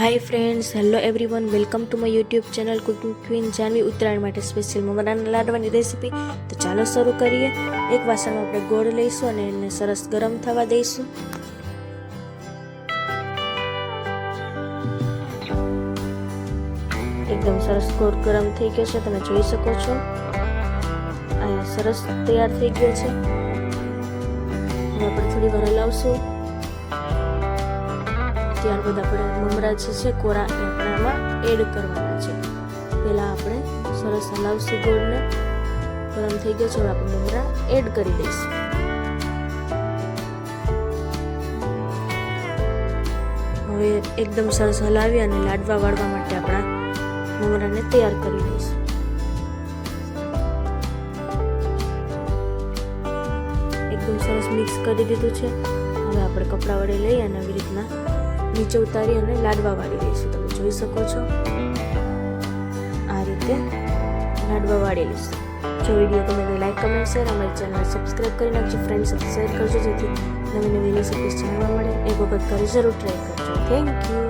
Hi friends hello everyone welcome to my YouTube channel cooking queen Janvi Uttarayan માટે special મમરાના લાડવાની recipe તો ચાલો શરૂ કરીએ. એક વાસણમાં આપણે ગોળ લઈશું અને એને સરસ ગરમ થવા દઈશું. એકદમ સરસ ગોળ ગરમ થઈ ગયો છે, તમે જોઈ શકો છો. અહીંયા સરસ તૈયાર થઈ ગયો છે. હવે આપણે થોડી વાર હલાવશું. ત્યારબાદ આપણે મમરા જે છે કોરા એ એડ કરવાના છે. પહેલાં આપણે સરસ હલાવશું ગોળને. ગરમ થઈ ગયો છે આપણે મમરા એડ કરી દઈશું. હવે એકદમ સરસ હલાવી અને લાડવા વાળવા માટે આપણા મમરાને તૈયાર કરી દઈશું. એકદમ સરસ મિક્સ કરી દીધું છે. હવે આપણે કપડા વડે લઈ અને આવી રીતના નીચે ઉતારી અને લાડવા વાળી લઈશું. તમે જોઈ શકો છો. આ રીતે લાડવા વાળી લઈશું. જો વીડિયો ગમે તો લાઈક કમેન્ટ શેર અમારી ચેનલ સબસ્ક્રાઈબ કરી નાખજો. ફ્રેન્ડ સાથે શેર કરજો જેથી નવી નવી રેસીપીસ જાણવા મળે. એક વખત ઘરે જરૂર ટ્રાય કરજો. Thank you